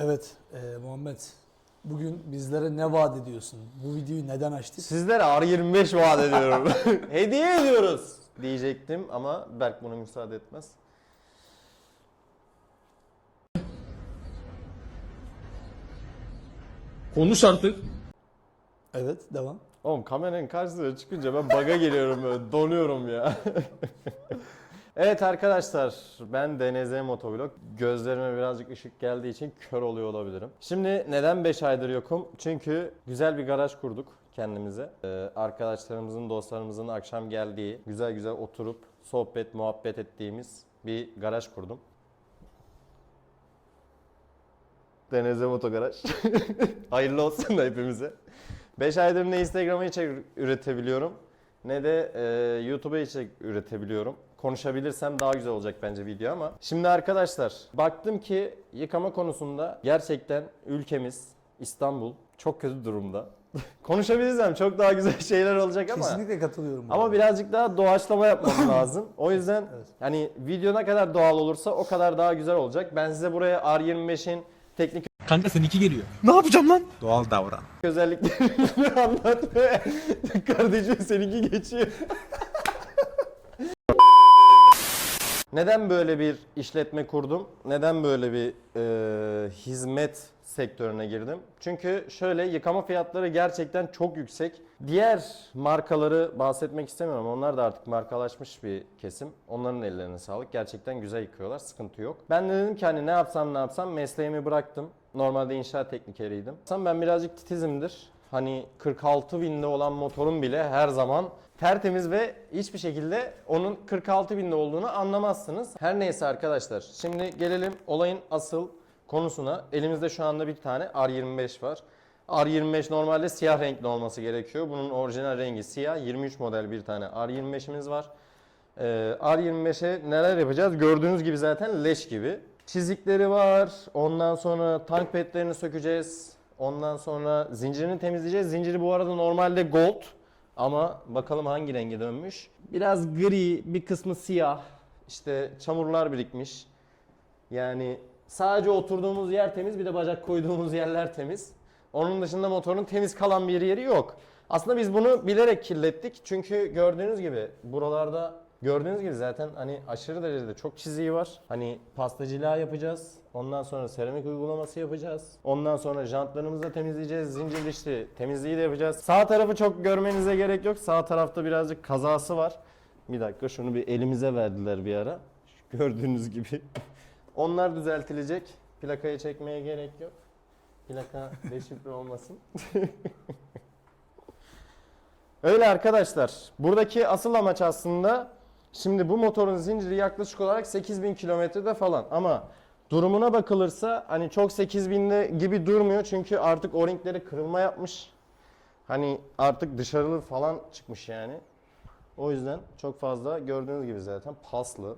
Evet e, Muhammed. Bugün bizlere ne vaat ediyorsun? Bu videoyu neden açtık? Sizlere R25 vaat ediyorum. Hediye ediyoruz diyecektim ama Berk buna müsaade etmez. Konuş artık. Evet devam. Oğlum kameranın karşısına çıkınca ben baga geliyorum böyle donuyorum ya. evet arkadaşlar ben DNZ Motovlog. Gözlerime birazcık ışık geldiği için kör oluyor olabilirim. Şimdi neden 5 aydır yokum? Çünkü güzel bir garaj kurduk kendimize. Ee, arkadaşlarımızın, dostlarımızın akşam geldiği, güzel güzel oturup sohbet, muhabbet ettiğimiz bir garaj kurdum. DNZ Moto Garaj. Hayırlı olsun da hepimize. 5 aydır ne Instagram'a içerik üretebiliyorum ne de e, YouTube'a içerik üretebiliyorum. Konuşabilirsem daha güzel olacak bence video ama. Şimdi arkadaşlar baktım ki yıkama konusunda gerçekten ülkemiz İstanbul çok kötü durumda. Konuşabilirsem çok daha güzel şeyler olacak ama. Kesinlikle katılıyorum. Ama arada. birazcık daha doğaçlama yapmam lazım. O yüzden Evet. hani video ne kadar doğal olursa o kadar daha güzel olacak. Ben size buraya R25'in teknik Kanka seninki geliyor. Ne yapacağım lan? Doğal davran. özelliklerini anlatmaya kardeşim seninki geçiyor. Neden böyle bir işletme kurdum? Neden böyle bir e, hizmet sektörüne girdim? Çünkü şöyle yıkama fiyatları gerçekten çok yüksek. Diğer markaları bahsetmek istemiyorum. Onlar da artık markalaşmış bir kesim. Onların ellerine sağlık. Gerçekten güzel yıkıyorlar. Sıkıntı yok. Ben de dedim ki hani ne yapsam ne yapsam mesleğimi bıraktım. Normalde inşaat teknikeriydim. Ben birazcık titizimdir. Hani 46 binde olan motorun bile her zaman tertemiz ve hiçbir şekilde onun 46 binde olduğunu anlamazsınız. Her neyse arkadaşlar. Şimdi gelelim olayın asıl konusuna. Elimizde şu anda bir tane R25 var. R25 normalde siyah renkli olması gerekiyor. Bunun orijinal rengi siyah. 23 model bir tane R25'imiz var. Ee, R25'e neler yapacağız? Gördüğünüz gibi zaten leş gibi. Çizikleri var. Ondan sonra tank petlerini sökeceğiz. Ondan sonra zincirini temizleyeceğiz. Zinciri bu arada normalde gold. Ama bakalım hangi renge dönmüş. Biraz gri, bir kısmı siyah. İşte çamurlar birikmiş. Yani sadece oturduğumuz yer temiz bir de bacak koyduğumuz yerler temiz. Onun dışında motorun temiz kalan bir yeri yok. Aslında biz bunu bilerek kirlettik. Çünkü gördüğünüz gibi buralarda gördüğünüz gibi zaten hani aşırı derecede çok çiziği var. Hani pastacılığa yapacağız. Ondan sonra seramik uygulaması yapacağız. Ondan sonra jantlarımızı da temizleyeceğiz. Zincir dişli temizliği de yapacağız. Sağ tarafı çok görmenize gerek yok. Sağ tarafta birazcık kazası var. Bir dakika şunu bir elimize verdiler bir ara. Gördüğünüz gibi. Onlar düzeltilecek. Plakayı çekmeye gerek yok. Plaka deşifre olmasın. Öyle arkadaşlar. Buradaki asıl amaç aslında şimdi bu motorun zinciri yaklaşık olarak 8000 kilometrede falan ama durumuna bakılırsa hani çok 8000'de gibi durmuyor çünkü artık o-ringleri kırılma yapmış. Hani artık dışarılı falan çıkmış yani. O yüzden çok fazla gördüğünüz gibi zaten paslı.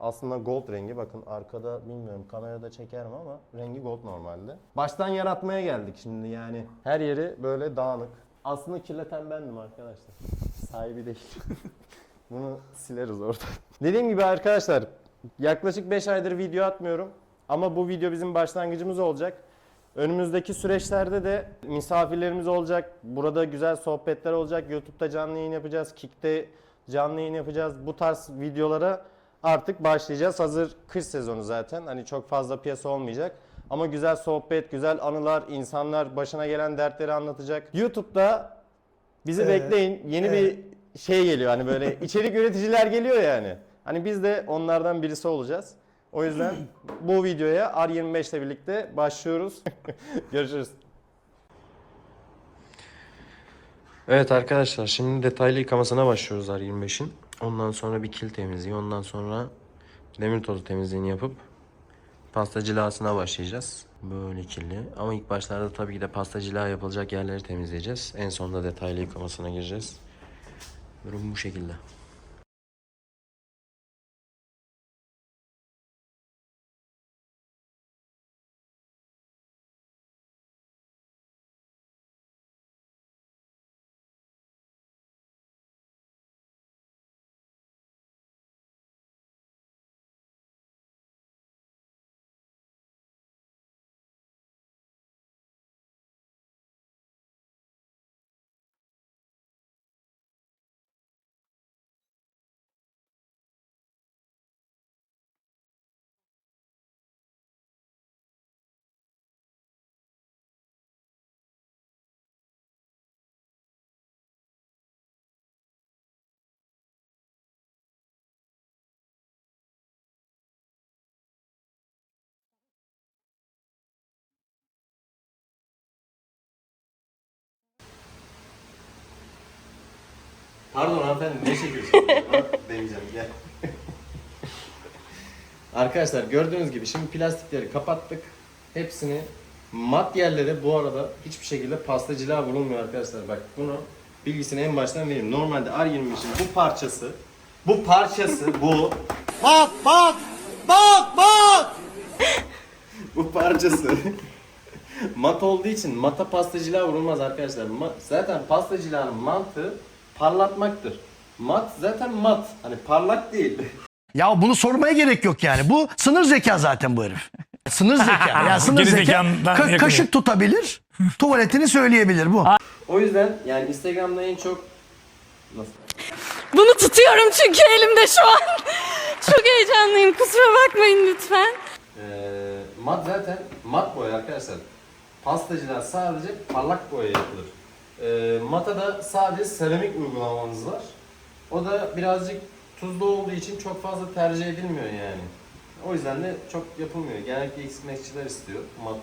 Aslında gold rengi bakın arkada bilmiyorum kamerada çeker mi ama rengi gold normalde. Baştan yaratmaya geldik şimdi yani. Her yeri böyle dağınık. Aslında kirleten bendim arkadaşlar. Sahibi değil. Bunu sileriz orada. Dediğim gibi arkadaşlar yaklaşık 5 aydır video atmıyorum. Ama bu video bizim başlangıcımız olacak. Önümüzdeki süreçlerde de misafirlerimiz olacak. Burada güzel sohbetler olacak. YouTube'da canlı yayın yapacağız. Kick'te canlı yayın yapacağız. Bu tarz videolara artık başlayacağız. Hazır kış sezonu zaten. Hani çok fazla piyasa olmayacak. Ama güzel sohbet, güzel anılar, insanlar başına gelen dertleri anlatacak. YouTube'da bizi Ee, bekleyin. Yeni bir şey geliyor. Hani böyle içerik üreticiler geliyor yani. Hani biz de onlardan birisi olacağız. O yüzden bu videoya R25 ile birlikte başlıyoruz. Görüşürüz. Evet arkadaşlar şimdi detaylı yıkamasına başlıyoruz R25'in. Ondan sonra bir kil temizliği, ondan sonra demir tozu temizliğini yapıp pasta cilasına başlayacağız. Böyle kirli. Ama ilk başlarda tabii ki de pasta cila yapılacak yerleri temizleyeceğiz. En sonunda detaylı yıkamasına gireceğiz. Durum bu şekilde. Pardon hanımefendi ne çekiyorsunuz? Deneyeceğim gel. Arkadaşlar gördüğünüz gibi şimdi plastikleri kapattık. Hepsini mat yerlere bu arada hiçbir şekilde pastacılığa vurulmuyor arkadaşlar. Bak bunu bilgisini en baştan vereyim. Normalde R25'in bu parçası bu parçası bu Bak bak bak bak Bu parçası mat olduğu için mata pastacılığa vurulmaz arkadaşlar. Ma- zaten pastacılığın mantığı parlatmaktır. Mat zaten mat. Hani parlak değil. Ya bunu sormaya gerek yok yani. Bu sınır zeka zaten bu herif. Sınır zeka. Ya sınır Geri zeka. zekandan Ka- kaşık tutabilir. Tuvaletini söyleyebilir bu. O yüzden yani Instagram'da en çok nasıl? Bunu tutuyorum çünkü elimde şu an. Çok heyecanlıyım. Kusura bakmayın lütfen. Ee, mat zaten mat boya arkadaşlar. Pastacılar sadece parlak boya yapılır. Ee, mata da sadece seramik uygulamamız var. O da birazcık tuzlu olduğu için çok fazla tercih edilmiyor yani. O yüzden de çok yapılmıyor. Genellikle eksikmekçiler istiyor. Mat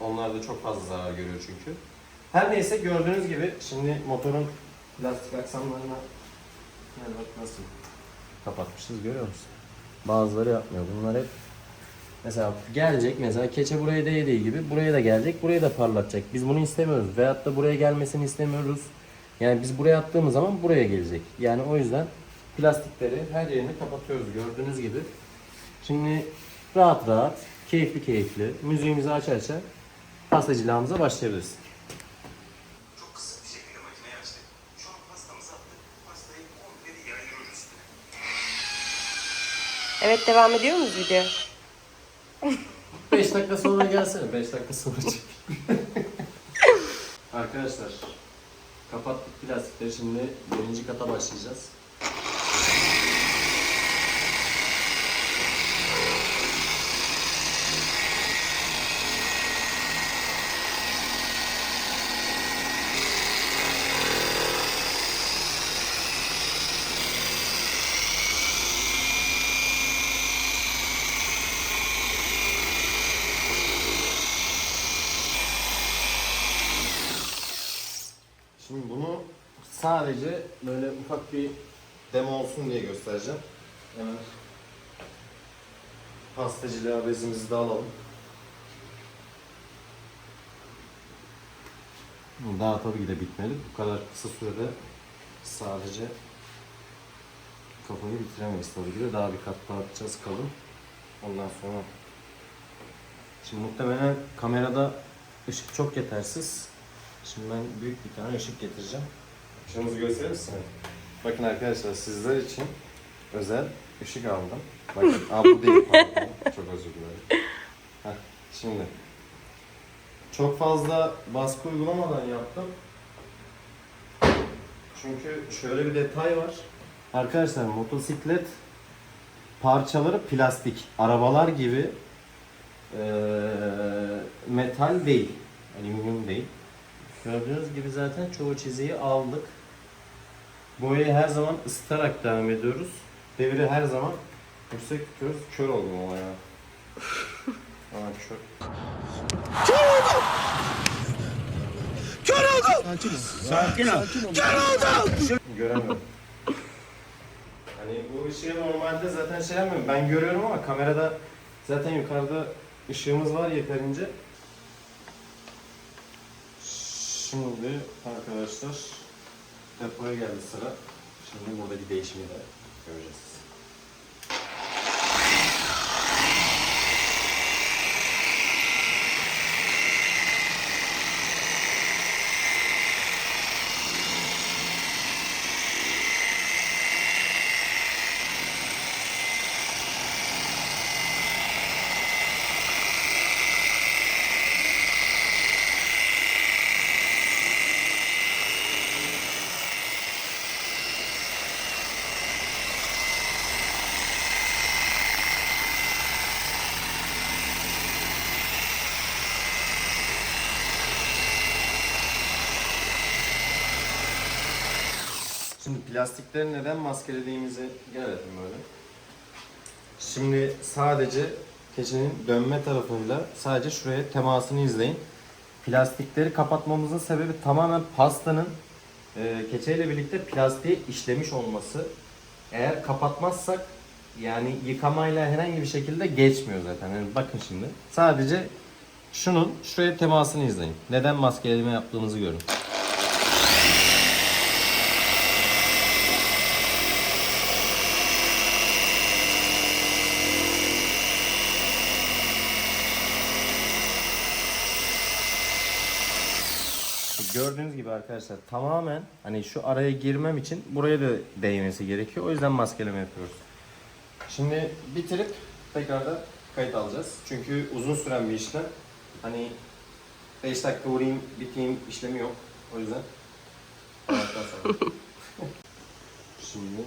onlar da çok fazla zarar görüyor çünkü. Her neyse gördüğünüz gibi şimdi motorun plastik aksamlarına yani bak nasıl kapatmışız görüyor musun? Bazıları yapmıyor. Bunlar hep Mesela gelecek mesela keçe buraya değdiği gibi buraya da gelecek buraya da parlatacak. Biz bunu istemiyoruz. Veyahut da buraya gelmesini istemiyoruz. Yani biz buraya attığımız zaman buraya gelecek. Yani o yüzden plastikleri her yerini kapatıyoruz gördüğünüz gibi. Şimdi rahat rahat, keyifli keyifli, müziğimizi aç aça pastacılığımıza başlayabiliriz. Çok kısa bir şekilde makineyi açtık. Şu an pastamızı attık. Pastayı komple yayıyoruz üstüne. Evet devam ediyor muyuz video? 5 dakika sonra gelsene. 5 dakika sonra çek. Arkadaşlar kapattık plastikleri şimdi birinci kata başlayacağız. Şimdi bunu sadece böyle ufak bir demo olsun diye göstereceğim. Hemen pastacılığa bezimizi de alalım. Daha tabii ki de bitmedi. Bu kadar kısa sürede sadece kafayı bitiremeyiz tabii ki de. Daha bir kat daha atacağız kalın. Ondan sonra Şimdi muhtemelen kamerada ışık çok yetersiz. Şimdi ben büyük bir tane ışık getireceğim. Işığımızı gösterir misin? Bakın arkadaşlar sizler için özel ışık aldım. Bakın, aa bu değil pardon. Çok özür dilerim. Heh, şimdi. Çok fazla baskı uygulamadan yaptım. Çünkü şöyle bir detay var. Arkadaşlar motosiklet parçaları plastik. Arabalar gibi eee, metal değil. Alüminyum değil. Gördüğünüz gibi zaten çoğu çiziyi aldık. Boyayı her zaman ısıtarak devam ediyoruz. Deviri her zaman yüksek tutuyoruz. Kör oldum ama ya. Aa, kör. Göremiyorum. Hani bu ışığı normalde zaten şey yapmıyorum. Ben görüyorum ama kamerada zaten yukarıda ışığımız var yeterince. Şimdi arkadaşlar depoya geldi sıra. Şimdi buradaki değişimi de göreceğiz. Şimdi plastikleri neden maskelediğimizi gelelim böyle. Şimdi sadece keçenin dönme tarafıyla sadece şuraya temasını izleyin. Plastikleri kapatmamızın sebebi tamamen pastanın e, keçeyle birlikte plastiğe işlemiş olması. Eğer kapatmazsak yani yıkamayla herhangi bir şekilde geçmiyor zaten. Yani bakın şimdi. Sadece şunun şuraya temasını izleyin. Neden maskeleme yaptığımızı görün. Gördüğünüz gibi arkadaşlar tamamen hani şu araya girmem için buraya da değmesi gerekiyor. O yüzden maskeleme yapıyoruz. Şimdi bitirip tekrardan kayıt alacağız. Çünkü uzun süren bir işlem. Hani 5 dakika uğrayayım, biteyim işlemi yok. O yüzden sonra. Şimdi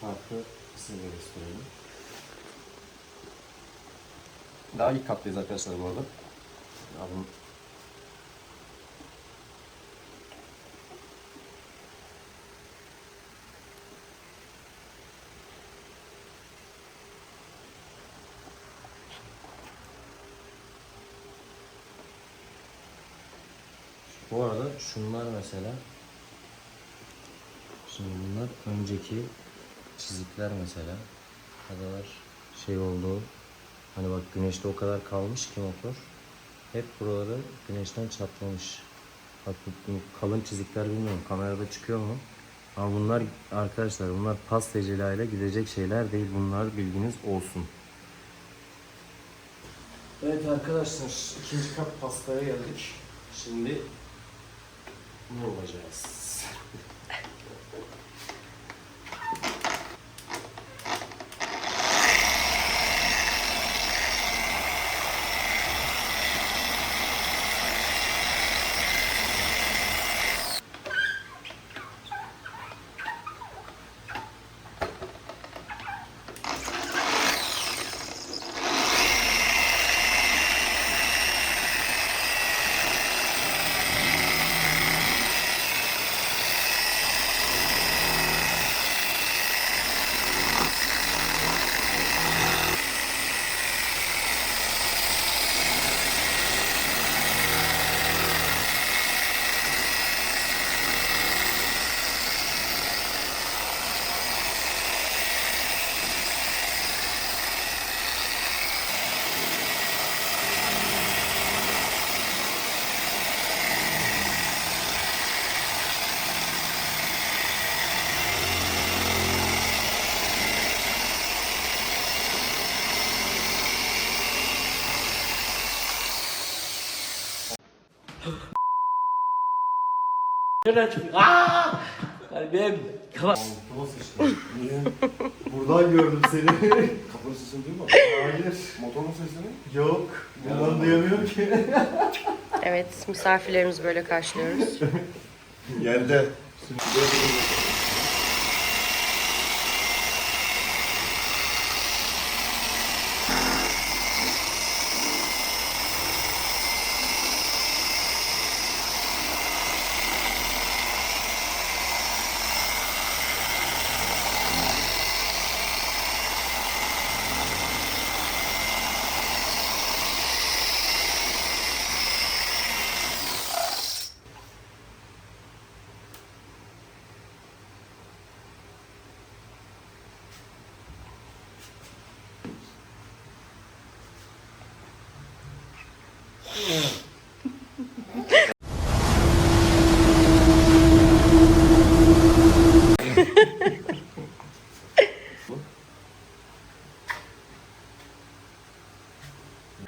farklı size göstereyim. Daha ilk kattayız arkadaşlar bu arada. Ya Bu arada şunlar mesela Şimdi bunlar önceki çizikler mesela. Kadar şey oldu hani bak güneşte o kadar kalmış ki motor hep buraları güneşten çatlamış. Bak bu, bu kalın çizikler bilmiyorum kamerada çıkıyor mu? Ama bunlar arkadaşlar bunlar pastacıyla ile gidecek şeyler değil bunlar bilginiz olsun. Evet arkadaşlar ikinci kat pastaya geldik. Şimdi もう終わりです。Ne olacağız? Buradan gördüm seni. Kafanın sesini duyma. Hayır. Motorun sesini? Yok. Buradan duyamıyorum ki. Evet, misafirlerimizi böyle karşılıyoruz. Yerde.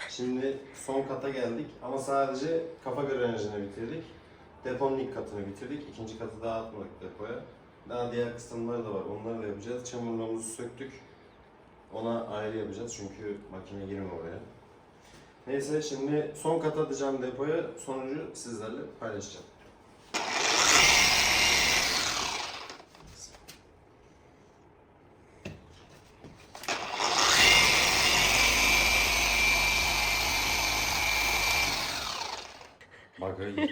Şimdi son kata geldik ama sadece kafa granajını bitirdik. Deponun ilk katını bitirdik. İkinci katı daha atmadık depoya. Daha diğer kısımları da var. Onları da yapacağız. Çamurluğumuzu söktük. Ona ayrı yapacağız çünkü makine girmiyor oraya. Neyse şimdi son kat atacağım depoya. Sonucu sizlerle paylaşacağım. Bak öyle.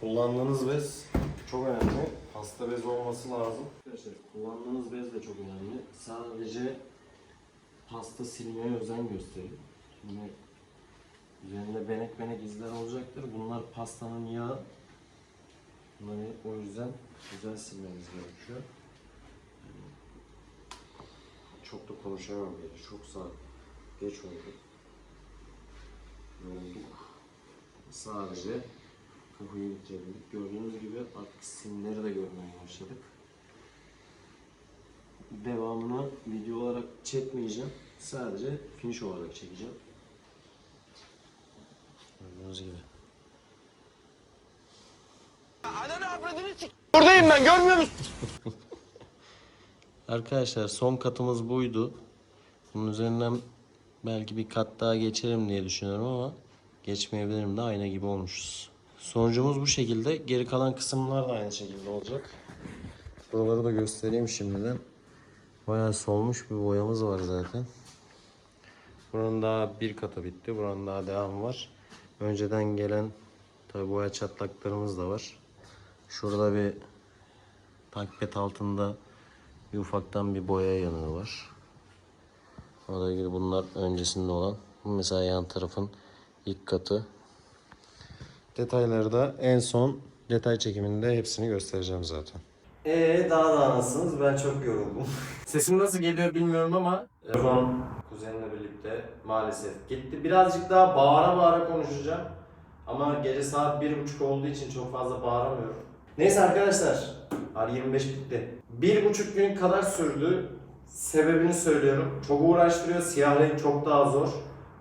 Kullandığınız bez çok önemli. Pasta bez olması lazım. Arkadaşlar kullandığınız bez de çok önemli. Sadece pasta silmeye özen gösterin. Şimdi üzerinde benek benek izler olacaktır. Bunlar pastanın yağı. Bunları o yüzden güzel silmeniz gerekiyor. Çok da konuşamam gece. Çok saat geç oldu. Yorulduk. Sadece kapıyı bitirebildik. Gördüğünüz gibi artık simleri de görmeye başladık. Devamını video olarak çekmeyeceğim. Sadece finish olarak çekeceğim. Gördüğünüz gibi. Buradayım ben görmüyor musun? Arkadaşlar son katımız buydu. Bunun üzerinden belki bir kat daha geçerim diye düşünüyorum ama geçmeyebilirim de ayna gibi olmuşuz. Sonucumuz bu şekilde. Geri kalan kısımlar da aynı şekilde olacak. Buraları da göstereyim şimdiden. Bayağı solmuş bir boyamız var zaten. Buranın daha bir katı bitti. Buranın daha devamı var. Önceden gelen tabi boya çatlaklarımız da var. Şurada bir takpet altında bir ufaktan bir boya yanığı var. Ona ilgili bunlar öncesinde olan. Mesela yan tarafın ilk katı. Detayları da en son detay çekiminde hepsini göstereceğim zaten. Ee daha da nasılsınız? Ben çok yoruldum. Sesim nasıl geliyor bilmiyorum ama şu an kuzenimle birlikte maalesef gitti. Birazcık daha bağıra bağıra konuşacağım. Ama gece saat bir buçuk olduğu için çok fazla bağıramıyorum. Neyse arkadaşlar. R25 bitti. Bir buçuk gün kadar sürdü. Sebebini söylüyorum. Çok uğraştırıyor. Siyah renk çok daha zor.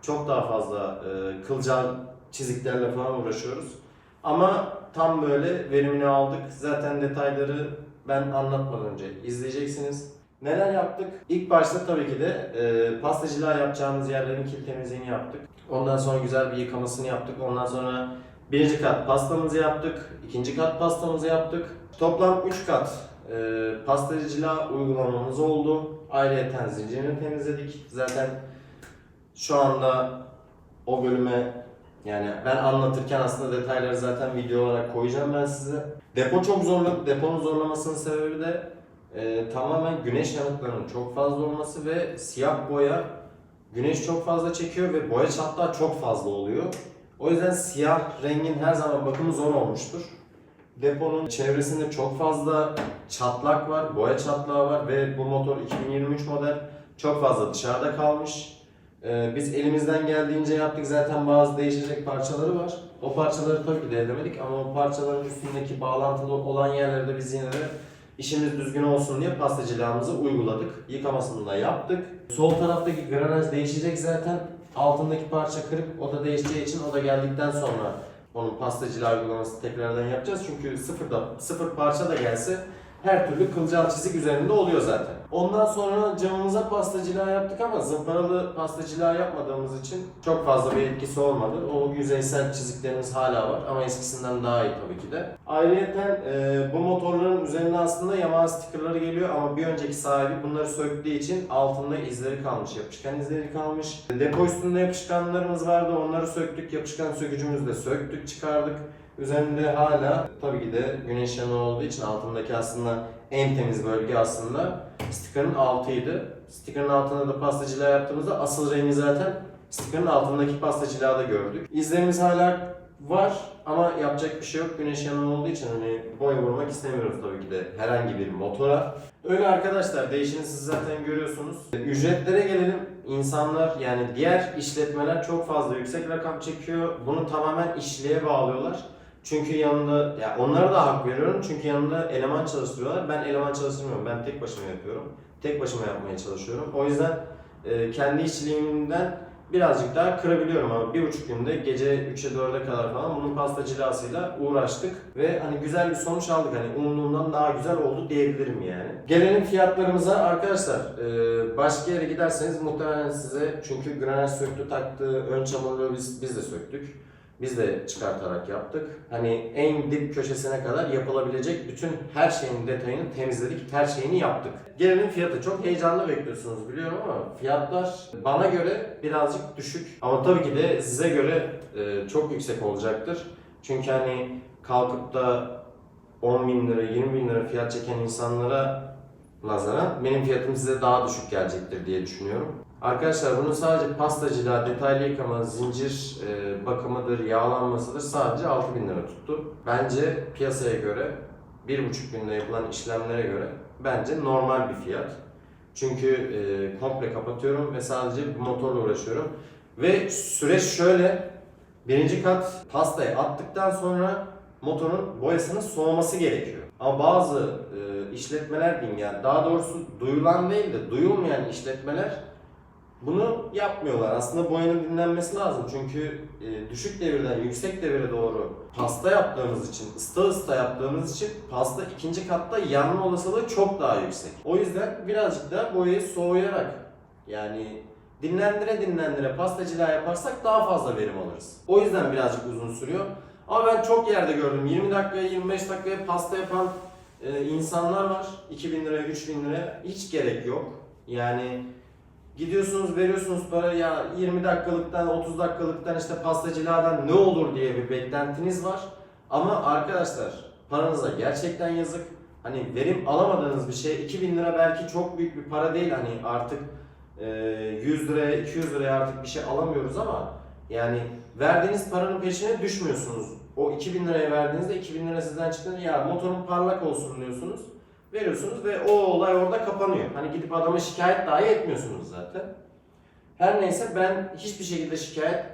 Çok daha fazla e, kılcal çiziklerle falan uğraşıyoruz. Ama tam böyle verimini aldık. Zaten detayları ben anlatmadan önce izleyeceksiniz. Neler yaptık? İlk başta tabii ki de e, pastacılığa yapacağımız yerlerin kil temizliğini yaptık. Ondan sonra güzel bir yıkamasını yaptık. Ondan sonra birinci kat pastamızı yaptık. ikinci kat pastamızı yaptık. Toplam 3 kat e, pastacılığa uygulamamız oldu. Ayrıyeten zincirini temizledik. Zaten şu anda o bölüme yani ben anlatırken aslında detayları zaten video olarak koyacağım ben size. Depo çok zorlu. Deponun zorlamasının sebebi de e, tamamen güneş yanıklarının çok fazla olması ve siyah boya güneş çok fazla çekiyor ve boya çatlağı çok fazla oluyor. O yüzden siyah rengin her zaman bakımı zor olmuştur. Deponun çevresinde çok fazla çatlak var, boya çatlağı var ve bu motor 2023 model çok fazla dışarıda kalmış. Ee, biz elimizden geldiğince yaptık zaten bazı değişecek parçaları var. O parçaları tabii ki de ellemedik ama o parçaların üstündeki bağlantılı olan yerlerde biz yine de işimiz düzgün olsun diye pastacılığımızı uyguladık. Yıkamasını da yaptık. Sol taraftaki granaj değişecek zaten. Altındaki parça kırık. O da değişeceği için o da geldikten sonra onun pastacılığa uygulamasını tekrardan yapacağız. Çünkü sıfırda, sıfır parça da gelse her türlü kılcal çizik üzerinde oluyor zaten. Ondan sonra camımıza pastacılığa yaptık ama zımparalı pastacılığa yapmadığımız için çok fazla bir etkisi olmadı. O yüzeysel çiziklerimiz hala var ama eskisinden daha iyi tabii ki de. Ayrıca bu motorların üzerinde aslında Yamaha stickerları geliyor ama bir önceki sahibi bunları söktüğü için altında izleri kalmış, yapışkan izleri kalmış. Depo üstünde yapışkanlarımız vardı onları söktük, yapışkan sökücümüzle söktük, çıkardık. Üzerinde hala tabii ki de güneş yanığı olduğu için altındaki aslında en temiz bölge aslında sticker'ın altıydı. Sticker'ın altında da pastacılığa yaptığımızda asıl rengi zaten sticker'ın altındaki pastacılığa da gördük. İzlerimiz hala var ama yapacak bir şey yok. Güneş yanığı olduğu için hani boya vurmak istemiyoruz tabii ki de herhangi bir motora. Öyle arkadaşlar değişini siz zaten görüyorsunuz. Ücretlere gelelim. İnsanlar yani diğer işletmeler çok fazla yüksek rakam çekiyor. Bunu tamamen işçiliğe bağlıyorlar. Çünkü yanında, ya onlara da hak veriyorum çünkü yanında eleman çalıştırıyorlar. Ben eleman çalıştırmıyorum, ben tek başıma yapıyorum. Tek başıma yapmaya çalışıyorum. O yüzden e, kendi işçiliğimden birazcık daha kırabiliyorum ama bir buçuk günde gece 3'e 4'e kadar falan bunun pasta cilasıyla uğraştık ve hani güzel bir sonuç aldık hani umduğumdan daha güzel oldu diyebilirim yani. Gelelim fiyatlarımıza arkadaşlar e, başka yere giderseniz muhtemelen size çünkü granaj söktü taktı ön çamurluğu biz, biz de söktük. Biz de çıkartarak yaptık. Hani en dip köşesine kadar yapılabilecek bütün her şeyin detayını temizledik, her şeyini yaptık. Gelelim fiyatı. Çok heyecanlı bekliyorsunuz biliyorum ama fiyatlar bana göre birazcık düşük. Ama tabii ki de size göre e, çok yüksek olacaktır. Çünkü hani kalkıp da 10 bin lira, 20 bin lira fiyat çeken insanlara nazaran benim fiyatım size daha düşük gelecektir diye düşünüyorum. Arkadaşlar bunun sadece pastacılığa, detaylı yıkama, zincir e, bakımıdır, yağlanmasıdır sadece 6000 lira tuttu. Bence piyasaya göre 1,5 günde yapılan işlemlere göre bence normal bir fiyat. Çünkü e, komple kapatıyorum ve sadece bu motorla uğraşıyorum. Ve süreç şöyle, birinci kat pastayı attıktan sonra motorun boyasının soğuması gerekiyor. Ama bazı e, işletmeler diyeyim yani daha doğrusu duyulan değil de duyulmayan işletmeler bunu yapmıyorlar. Aslında boyanın dinlenmesi lazım. Çünkü e, düşük devirden yüksek devire doğru pasta yaptığımız için, ısta ısta yaptığımız için pasta ikinci katta yanma olasılığı çok daha yüksek. O yüzden birazcık daha boyayı soğuyarak yani dinlendire dinlendire pastacılığa yaparsak daha fazla verim alırız. O yüzden birazcık uzun sürüyor. Ama ben çok yerde gördüm. 20 dakikaya 25 dakikaya pasta yapan e, insanlar var. 2000 liraya 3000 liraya hiç gerek yok. Yani Gidiyorsunuz veriyorsunuz para ya 20 dakikalıktan 30 dakikalıktan işte pastacılardan ne olur diye bir beklentiniz var. Ama arkadaşlar paranıza gerçekten yazık. Hani verim alamadığınız bir şey 2000 lira belki çok büyük bir para değil hani artık e, 100 liraya 200 liraya artık bir şey alamıyoruz ama yani verdiğiniz paranın peşine düşmüyorsunuz. O 2000 liraya verdiğinizde 2000 lira sizden çıktığında ya motorun parlak olsun diyorsunuz veriyorsunuz ve o olay orada kapanıyor. Hani gidip adama şikayet dahi etmiyorsunuz zaten. Her neyse ben hiçbir şekilde şikayet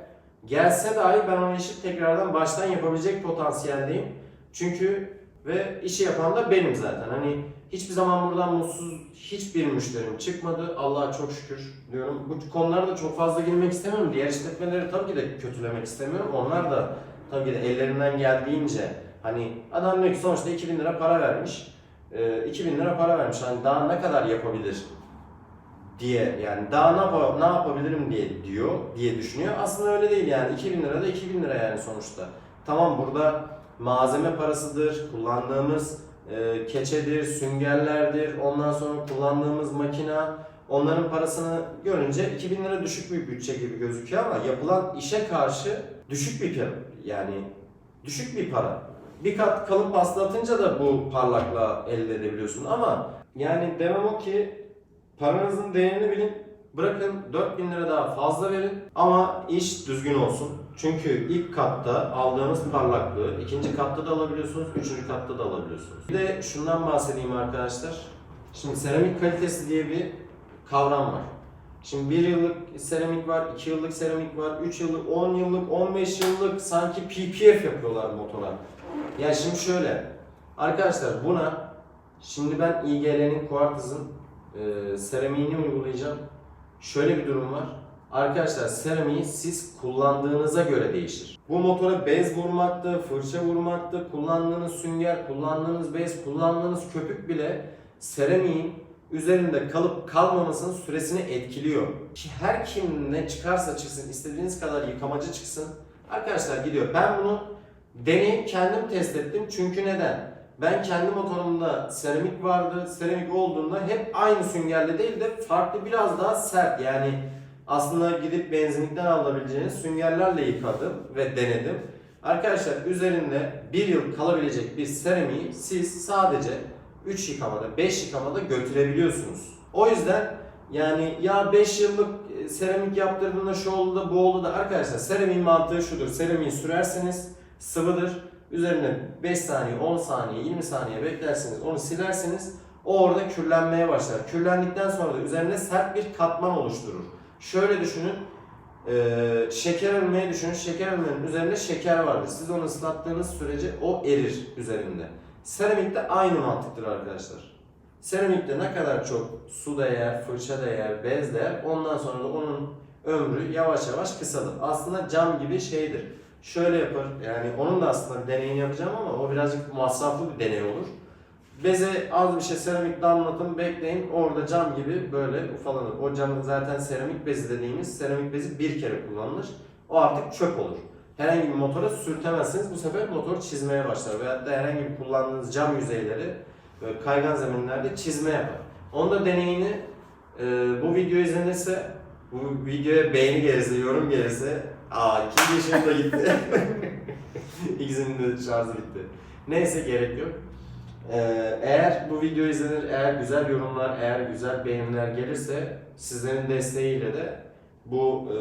gelse dahi ben o işi tekrardan baştan yapabilecek potansiyeldeyim. Çünkü ve işi yapan da benim zaten. Hani hiçbir zaman buradan mutsuz hiçbir müşterim çıkmadı. Allah'a çok şükür diyorum. Bu konulara da çok fazla girmek istemiyorum. Diğer işletmeleri tabii ki de kötülemek istemiyorum. Onlar da tabii ki de ellerinden geldiğince hani adam diyor ki sonuçta 2000 lira para vermiş. Ee, 2000 lira para vermiş. Hani daha ne kadar yapabilir diye yani daha ne, ne yapabilirim diye diyor diye düşünüyor. Aslında öyle değil yani 2000 lira da 2000 lira yani sonuçta. Tamam burada malzeme parasıdır, kullandığımız e, keçedir, süngerlerdir, ondan sonra kullandığımız makina onların parasını görünce 2000 lira düşük bir bütçe gibi gözüküyor ama yapılan işe karşı düşük bir yani düşük bir para. Bir kat kalın pasta atınca da bu parlaklığı elde edebiliyorsun ama yani demem o ki paranızın değerini bilin. Bırakın 4000 lira daha fazla verin ama iş düzgün olsun. Çünkü ilk katta aldığınız parlaklığı ikinci katta da alabiliyorsunuz, üçüncü katta da alabiliyorsunuz. Bir de şundan bahsedeyim arkadaşlar. Şimdi seramik kalitesi diye bir kavram var. Şimdi bir yıllık seramik var, iki yıllık seramik var, üç yıllık, 10 yıllık, 15 yıllık sanki PPF yapıyorlar motora. Ya şimdi şöyle, arkadaşlar buna şimdi ben IGL'nin Quartz'ın e, seramiğini uygulayacağım. Şöyle bir durum var. Arkadaşlar seramiği siz kullandığınıza göre değişir. Bu motora bez vurmaktı, fırça vurmaktı, kullandığınız sünger, kullandığınız bez, kullandığınız köpük bile seramiğin üzerinde kalıp kalmamasının süresini etkiliyor. Ki her kim ne çıkarsa çıksın, istediğiniz kadar yıkamacı çıksın. Arkadaşlar gidiyor. Ben bunu deneyip kendim test ettim. Çünkü neden? Ben kendi motorumda seramik vardı. Seramik olduğunda hep aynı süngerle değil de farklı biraz daha sert. Yani aslında gidip benzinlikten alabileceğiniz süngerlerle yıkadım ve denedim. Arkadaşlar üzerinde bir yıl kalabilecek bir seramiği siz sadece 3 yıkamada, 5 yıkamada götürebiliyorsunuz. O yüzden yani ya 5 yıllık e, seramik yaptırdığında şu oldu da bu oldu da arkadaşlar seramiğin mantığı şudur. Seramiği sürerseniz sıvıdır. Üzerine 5 saniye, 10 saniye, 20 saniye beklersiniz, onu silersiniz. O orada kürlenmeye başlar. Kürlendikten sonra da üzerine sert bir katman oluşturur. Şöyle düşünün, ee, şeker örmeği düşünün. Şeker örmeğinin üzerinde şeker vardır. Siz onu ıslattığınız sürece o erir üzerinde. Seramik de aynı mantıktır arkadaşlar. Seramikte ne kadar çok su değer, fırça değer, bez değer ondan sonra da onun ömrü yavaş yavaş kısalır. Aslında cam gibi şeydir. Şöyle yapar, yani onun da aslında bir deneyini yapacağım ama o birazcık masraflı bir deney olur. Beze az bir şey seramik damlatın, bekleyin. Orada cam gibi böyle ufalanır. O camın zaten seramik bezi dediğimiz seramik bezi bir kere kullanılır. O artık çöp olur. herhangi bir motora sürtemezsiniz. Bu sefer motor çizmeye başlar. Veyahut da herhangi bir kullandığınız cam yüzeyleri böyle kaygan zeminlerde çizme yapar. Onda deneyini e, bu video izlenirse, bu videoya beğeni gelirse, yorum gelirse, aa ikinci yaşım da gitti. İkisinin de şarjı bitti. Neyse gerek yok. Ee, eğer bu video izlenir, eğer güzel yorumlar, eğer güzel beğeniler gelirse sizlerin desteğiyle de bu e,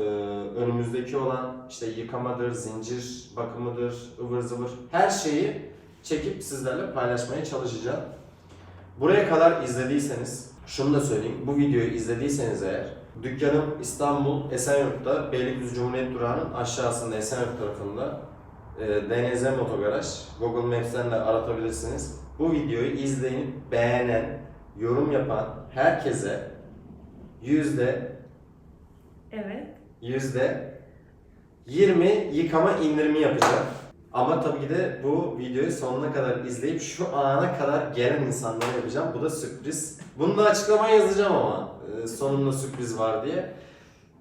önümüzdeki olan işte yıkamadır, zincir bakımıdır, ıvır zıvır her şeyi çekip sizlerle paylaşmaya çalışacağım. Buraya kadar izlediyseniz, şunu da söyleyeyim, bu videoyu izlediyseniz eğer, dükkanım İstanbul Esenyurt'ta Beylikdüzü Cumhuriyet Durağı'nın aşağısında Esenyurt tarafında e, DNZ Motogaraj, Google Maps'ten de aratabilirsiniz. Bu videoyu izleyip beğenen, yorum yapan herkese yüzde Evet. yüzde 20 yıkama indirimi yapacağım. Ama tabii ki de bu videoyu sonuna kadar izleyip şu ana kadar gelen insanlara yapacağım. Bu da sürpriz. Bunu da açıklamaya yazacağım ama e, sonunda sürpriz var diye.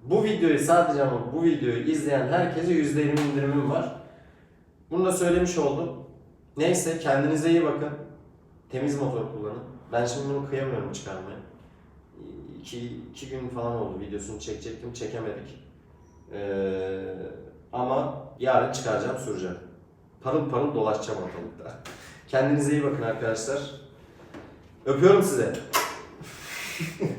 Bu videoyu sadece ama bu videoyu izleyen herkese %20 indirimim var. Bunu da söylemiş oldum. Neyse kendinize iyi bakın. Temiz motor kullanın. Ben şimdi bunu kıyamıyorum çıkarmaya. İki, iki gün falan oldu videosunu çekecektim çekemedik. Ee, ama yarın çıkaracağım süreceğim. Parıl parıl dolaşacağım ortalıkta. Kendinize iyi bakın arkadaşlar. Öpüyorum size.